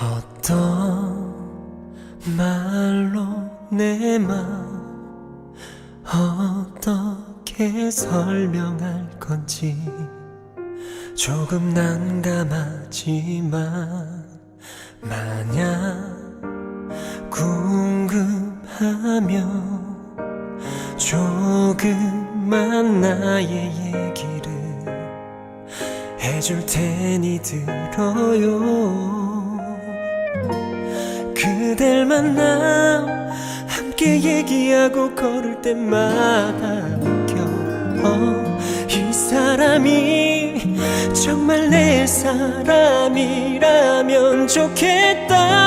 어떤 말로 내 맘 어떻게 설명할 건지 조금 난감하지만 만약 궁금하면 조금만 나의 얘기를 해줄 테니 들어요 그댈 만나 함께 얘기하고 걸을 때마다 느껴. 어, 이 사람이 정말 내 사람이라면 좋겠다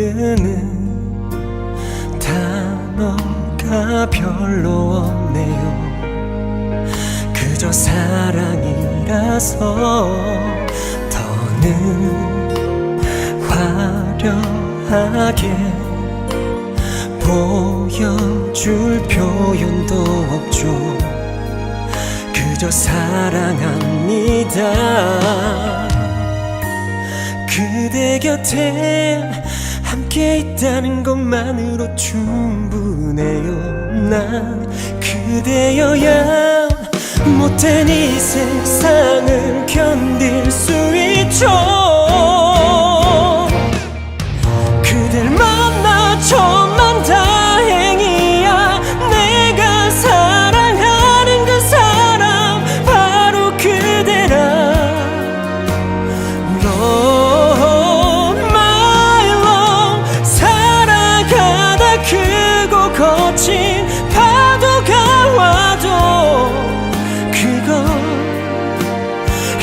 떠오르는 단어가 별로 없네요. 그저 사랑이라서 더는 화려하게 보여줄 표현도 없죠. 그저 사랑합니다. 그대 곁에 함께 있다는 것만으로 충분해요. 난 그대여야 못된 이 세상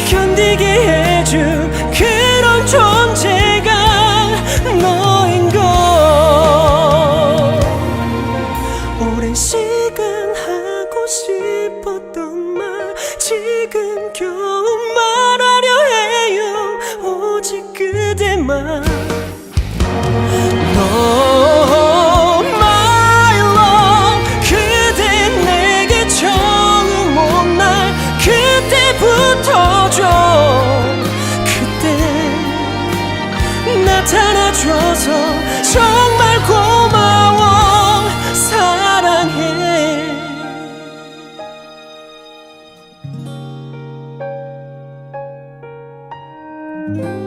견디게 해준 그런 존재가 너인 걸 오랜 시간 하고 싶었던 말 지금 겨우 말하려 해요. 오직 그대만 해줘서 정말 고마워 사랑해 음.